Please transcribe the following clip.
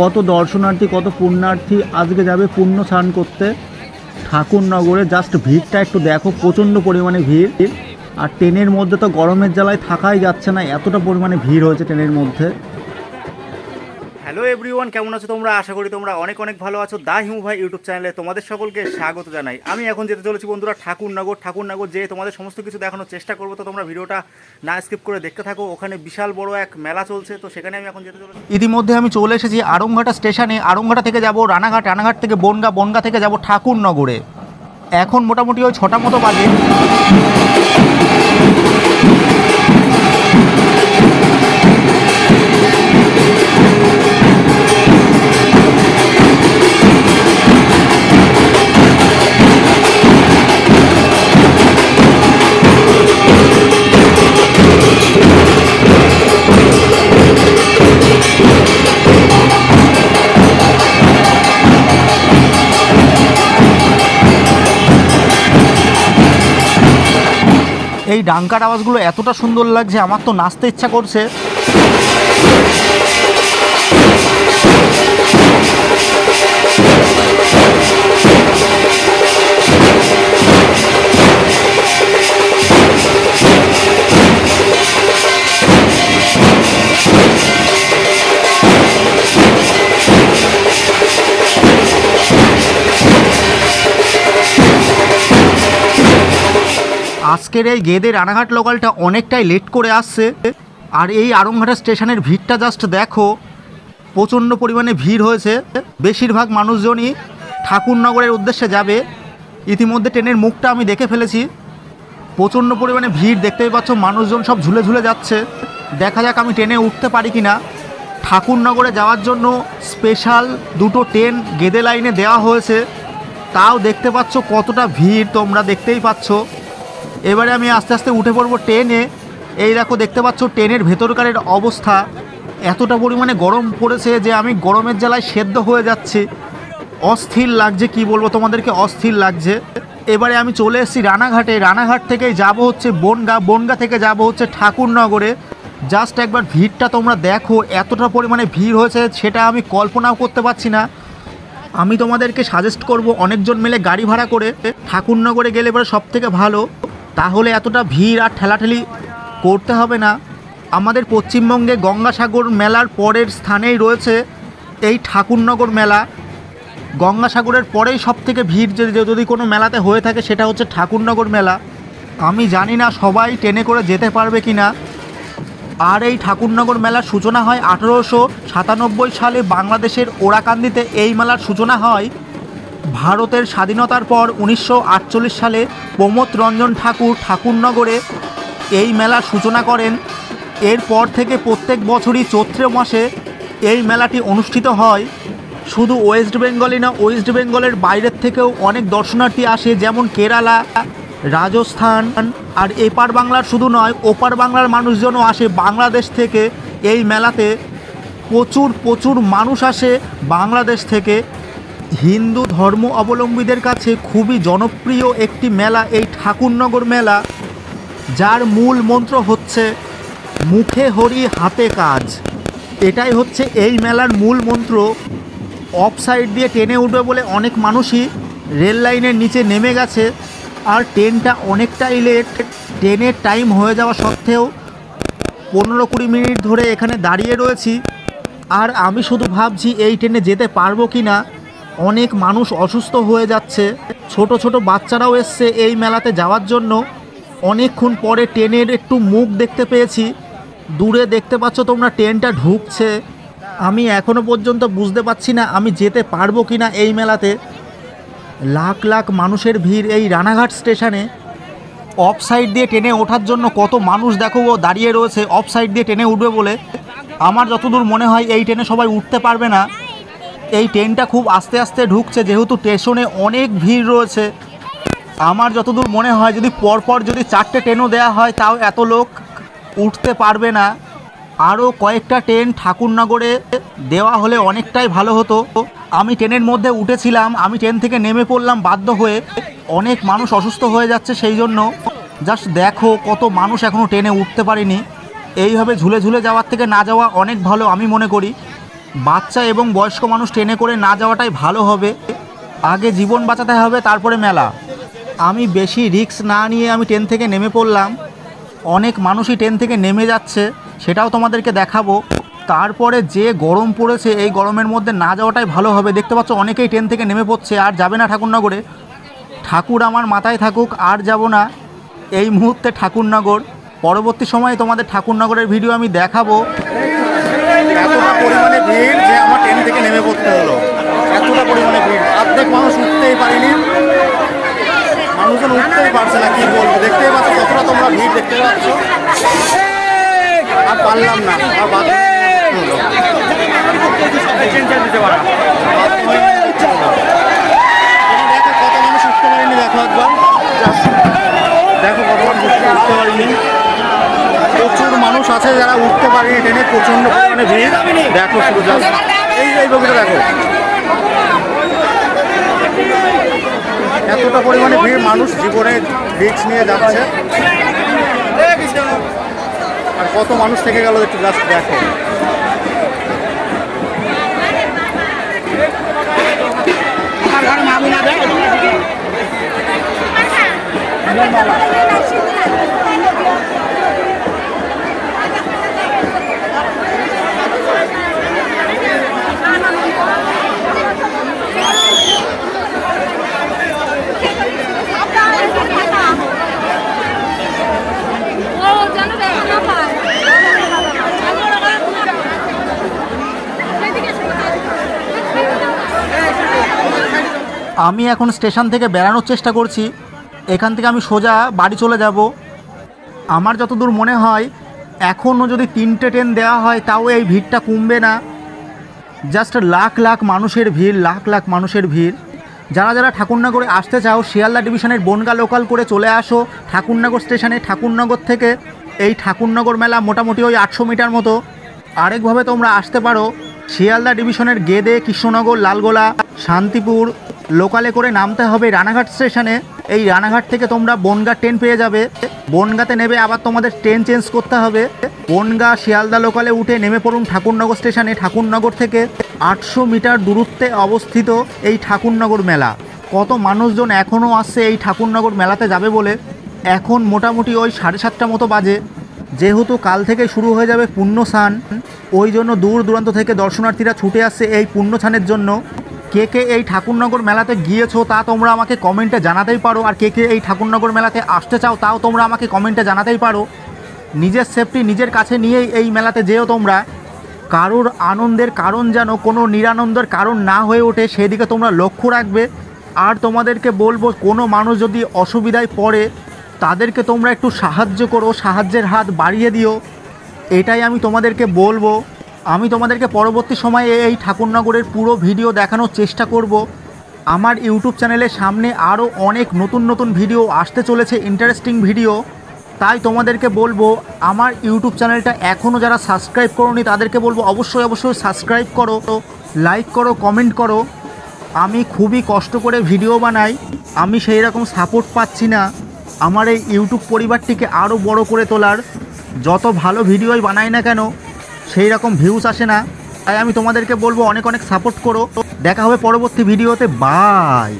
কত দর্শনার্থী, কত পুণ্যার্থী আজকে যাবে পুণ্য স্নান করতে? ঠাকুরনগরে জাস্ট ভিড়টা একটু দেখো, প্রচণ্ড পরিমাণে ভিড়। আর ট্রেনের মধ্যে তো গরমের জ্বালায় থাকাই যাচ্ছে না, এতটা পরিমাণে ভিড় হয়েছে ট্রেনের মধ্যে। হ্যালো এভরিওয়ান, কেমন আছো তোমরা? আশা করি তোমরা অনেক অনেক ভালো আছো। দা হিমু ভাই ইউটিউব চ্যানেলে তোমাদের সকলকে স্বাগত জানাই। আমি এখন যেতে চলেছি বন্ধুরা ঠাকুরনগর। ঠাকুরনগর যে তোমাদের সমস্ত কিছু দেখানোর চেষ্টা করব। তো তোমরা ভিডিওটা না স্কিপ করে দেখতে থাকো। ওখানে বিশাল বড় এক মেলা চলছে। তো সেখানে আমি এখন যেতে চলেছি। ইতিমধ্যে আমি চলে এসেছি আড়ংঘাটা স্টেশনে। আড়ংঘাটা থেকে যাব রানাঘাট রানাঘাট থেকে বনগা বনগা থেকে যাব ঠাকুরনগরে। এখন মোটামুটি ওই ছটা মতো বাজে। ডাঙ্কার আওয়াজগুলো এতটা সুন্দর লাগছে আমার তো নাচতে ইচ্ছা করছে। আজকের এই গেদে রানাঘাট লোকালটা অনেকটাই লেট করে আসছে। আর এই আরংঘাটা স্টেশনের ভিড়টা জাস্ট দেখো, প্রচণ্ড পরিমাণে ভিড় হয়েছে। বেশিরভাগ মানুষজনই ঠাকুরনগরের উদ্দেশ্যে যাবে। ইতিমধ্যে ট্রেনের মুখটা আমি দেখে ফেলেছি। প্রচণ্ড পরিমাণে ভিড়, দেখতেই পাচ্ছ মানুষজন সব ঝুলে ঝুলে যাচ্ছে। দেখা যাক আমি ট্রেনে উঠতে পারি কি না ঠাকুরনগরে যাওয়ার জন্য স্পেশাল দুটো ট্রেন গেদে লাইনে দেওয়া হয়েছে। তাও দেখতে পাচ্ছ কতটা ভিড়, তোমরা দেখতেই পাচ্ছ। এবারে আমি আস্তে আস্তে উঠে পড়ব ট্রেনে এই দেখো, দেখতে পাচ্ছ ট্রেনের ভেতরকারের অবস্থা। এতটা পরিমাণে গরম পড়েছে যে আমি গরমের জ্বালায় সেদ্ধ হয়ে যাচ্ছি। অস্থির লাগছে, কি বলব তোমাদেরকে? অস্থির লাগছে। এবারে আমি চলে এসেছি রানাঘাটে। রানাঘাট থেকে যাব হচ্ছে বনগা। বনগা থেকে যাব হচ্ছে ঠাকুরনগরে। জাস্ট একবার ভিড়টা তোমরা দেখো, এতটা পরিমাণে ভিড় হয়েছে সেটা আমি কল্পনাও করতে পারছি না। আমি তোমাদেরকে সাজেস্ট করব অনেকজন মিলে গাড়ি ভাড়া করে ঠাকুরনগরে গেলে এবার সব থেকে ভালো। তাহলে এতটা ভিড় আর ঠেলাঠেলি করতে হবে না। আমাদের পশ্চিমবঙ্গে গঙ্গাসাগর মেলার পরের স্থানেই রয়েছে এই ঠাকুরনগর মেলা। গঙ্গাসাগরের পরেই সব থেকে ভিড় যে যদি কোনো মেলাতে হয়ে থাকে সেটা হচ্ছে ঠাকুরনগর মেলা। আমি জানি না সবাই ট্রেনে করে যেতে পারবে কি না আর এই ঠাকুরনগর মেলার সূচনা হয় আঠেরোশো সাতানব্বই সালে বাংলাদেশের ওরাকান্দিতে। এই মেলার সূচনা হয় ভারতের স্বাধীনতার পর উনিশশো আটচল্লিশ সালে প্রমোদ রঞ্জন ঠাকুর ঠাকুরনগরে এই মেলার সূচনা করেন। এরপর থেকে প্রত্যেক বছরই চৈত্র মাসে এই মেলাটি অনুষ্ঠিত হয়। শুধু ওয়েস্ট বেঙ্গলই না, ওয়েস্ট বেঙ্গলের বাইরের থেকেও অনেক দর্শনার্থী আসে, যেমন কেরালা, রাজস্থান, আর এপার বাংলার শুধু নয়, ওপার বাংলার মানুষজনও আসে। বাংলাদেশ থেকে এই মেলাতে প্রচুর প্রচুর মানুষ আসে বাংলাদেশ থেকে। হিন্দু ধর্ম অবলম্বীদের কাছে খুবই জনপ্রিয় একটি মেলা, এই ঠাকুরনগর মেলা, যার মূল মন্ত্র হচ্ছে, মুখে হরি, হাতে কাজ। এটাই হচ্ছে এই মেলার মূল মন্ত্র। অফ সাইড দিয়ে ট্রেনে উঠবে বলে অনেক মানুষই রেল লাইনের নিচে নেমে গেছে, আর ট্রেনটা অনেকটাই লেট। ট্রেনের টাইম হয়ে যাওয়া সত্ত্বেও পনেরো কুড়ি মিনিট ধরে এখানে দাঁড়িয়ে রয়েছি, আর আমি শুধু ভাবছি এই ট্রেনে যেতে পারব কি না অনেক মানুষ অসুস্থ হয়ে যাচ্ছে। ছোট ছোট বাচ্চারাও এসছে এই মেলাতে যাওয়ার জন্য। অনেকক্ষণ পরে ট্রেনের একটু মুখ দেখতে পেয়েছি। দূরে দেখতে পাচ্ছ তোমরা ট্রেনটা ঢুকছে। আমি এখনও পর্যন্ত বুঝতে পারছি না আমি যেতে পারব কি না এই মেলাতে। লাখ লাখ মানুষের ভিড় এই রানাঘাট স্টেশনে। অফ সাইড দিয়ে ট্রেনে ওঠার জন্য কত মানুষ দেখো ও দাঁড়িয়ে রয়েছে। অফ সাইড দিয়ে ট্রেনে উঠবে বলে। আমার যতদূর মনে হয় এই ট্রেনে সবাই উঠতে পারবে না। এই ট্রেনটা খুব আস্তে আস্তে ঢুকছে, যেহেতু স্টেশনে অনেক ভিড় রয়েছে। আমার যতদূর মনে হয়, যদি পরপর যদি চারটে ট্রেনও দেওয়া হয়, তাও এত লোক উঠতে পারবে না। আরও কয়েকটা ট্রেন ঠাকুরনগরে দেওয়া হলে অনেকটাই ভালো হতো। আমি ট্রেনের মধ্যে উঠেছিলাম, আমি ট্রেন থেকে নেমে পড়লাম বাধ্য হয়ে। অনেক মানুষ অসুস্থ হয়ে যাচ্ছে সেই জন্য। জাস্ট দেখো কত মানুষ এখনও ট্রেনে উঠতে পারেনি। এইভাবে ঝুলে ঝুলে যাওয়ার থেকে না যাওয়া অনেক ভালো, আমি মনে করি। বাচ্চা এবং বয়স্ক মানুষ ট্রেনে করে না যাওয়াটাই ভালো হবে। আগে জীবন বাঁচাতে হবে, তারপরে মেলা। আমি বেশি রিস্ক না নিয়ে আমি ট্রেন থেকে নেমে পড়লাম। অনেক মানুষই ট্রেন থেকে নেমে যাচ্ছে, সেটাও তোমাদেরকে দেখাবো। তারপরে যে গরম পড়েছে, এই গরমের মধ্যে না যাওয়াটাই ভালো হবে। দেখতে পাচ্ছ, অনেকেই ট্রেন থেকে নেমে পড়ছে, আর যাবে না ঠাকুরনগরে। ঠাকুর আমার মাথায় থাকুক, আর যাব না। এই মুহূর্তে ঠাকুরনগর। পরবর্তী সময়ে তোমাদের ঠাকুরনগরের ভিডিও আমি দেখাবো। এতটা পরিমাণে ভিড় যে আমার ট্রেন থেকে নেমে পড়তে হলো। এতটা পরিমাণে ভিড়। অর্ধেক মানুষ উঠতেই পারিনি। মানুষজন উঠতেই পারছে না কি বলব? দেখতেই পাচ্ছ কতটা তোমরা ভিড় দেখতে পাচ্ছ। আর পারলাম না। আর বাধ্য হলো। বাধ্য হয়ে উঠতে হলো। তোমরা দেখো কত মানুষ উঠতে পারেনি দেখো একবার Just দেখো কত মানুষ উঠতে উঠতে পারিনি প্রচুর মানুষ আছে যারা উঠতে পারেনি ট্রেনে প্রচণ্ড পরিমাণে ভিড়। দেখো শুধু এই এই বগিটা দেখো। এতটা পরিমাণে ভিড় মানুষ জীবনে রিক্স নিয়ে যাচ্ছে। আর কত মানুষ থেকে গেল একটু জাস্ট দেখো। ও আমি এখন স্টেশন থেকে বেরানোর চেষ্টা করছি। এখান থেকে আমি সোজা বাড়ি চলে যাব। আমার যতদূর মনে হয়, এখনও যদি তিনটে ট্রেন দেওয়া হয়, তাও এই ভিড়টা কমবে না। জাস্ট লাখ লাখ মানুষের ভিড়, লাখ লাখ মানুষের ভিড়। যারা যারা ঠাকুরনগরে আসতে চাও, শিয়ালদা ডিভিশনের বনগা লোকাল করে চলে আসো ঠাকুরনগর স্টেশনে। ঠাকুরনগর থেকে এই ঠাকুরনগর মেলা মোটামুটি ওই আটশো মিটার মতো। আরেকভাবে তোমরা আসতে পারো, শিয়ালদা ডিভিশনের গেদে, কৃষ্ণনগর, লালগোলা, শান্তিপুর লোকালে করে নামতে হবে রানাঘাট স্টেশনে। এই রানাঘাট থেকে তোমরা বনগা ট্রেন পেয়ে যাবে। বনগাতে নেবে আবার তোমাদের ট্রেন চেঞ্জ করতে হবে। বনগা শিয়ালদা লোকালে উঠে নেমে পড়ুন ঠাকুরনগর স্টেশনে। ঠাকুরনগর থেকে আটশো মিটার দূরত্বে অবস্থিত এই ঠাকুরনগর মেলা। কত মানুষজন এখনও আসছে এই ঠাকুরনগর মেলাতে যাবে বলে? এখন মোটামুটি ওই সাড়ে সাতটা মতো বাজে। যেহেতু কাল থেকে শুরু হয়ে যাবে পুণ্য স্নান ওই জন্য দূর দূরান্ত থেকে দর্শনার্থীরা ছুটে আসছে এই পুণ্য স্নানের জন্য। কে কে এই ঠাকুরনগর মেলাতে গিয়েছো তা তোমরা আমাকে কমেন্টে জানাতেই পারো। আর কে কে এই ঠাকুরনগর মেলাতে আসতে চাও তাও তোমরা আমাকে কমেন্টে জানাতেই পারো। নিজের সেফটি নিজের কাছে নিয়েই এই মেলাতে যেও তোমরা। কারোর আনন্দের কারণ যেন কোনো নিরানন্দের কারণ না হয়ে ওঠে, সেদিকে তোমরা লক্ষ্য রাখবে। আর তোমাদেরকে বলব, কোনো মানুষ যদি অসুবিধায় পড়ে, তাদেরকে তোমরা একটু সাহায্য করো, সাহায্যের হাত বাড়িয়ে দিও। এটাই আমি তোমাদেরকে বলব। আমি তোমাদেরকে পরবর্তী সময়ে এই ঠাকুরনগরের পুরো ভিডিও দেখানোর চেষ্টা করব। আমার ইউটিউব চ্যানেলের সামনে আরও অনেক নতুন নতুন ভিডিও আসতে চলেছে ইন্টারেস্টিং ভিডিও। তাই তোমাদেরকে বলব, আমার ইউটিউব চ্যানেলটা এখনও যারা সাবস্ক্রাইব করোনি, তাদেরকে বলব অবশ্যই অবশ্যই সাবস্ক্রাইব করো লাইক করো কমেন্ট করো। আমি খুবই কষ্ট করে ভিডিও বানাই, আমি সেই রকম সাপোর্ট পাচ্ছি না। আমার এই ইউটিউব পরিবারটিকে আরও বড় করে তোলার। যত ভালো ভিডিওই বানাই না কেন সেই রকম ভিউস আসে না। তাই আমি তোমাদেরকে বলব অনেক অনেক সাপোর্ট করো। দেখা হবে পরবর্তী ভিডিওতে বাই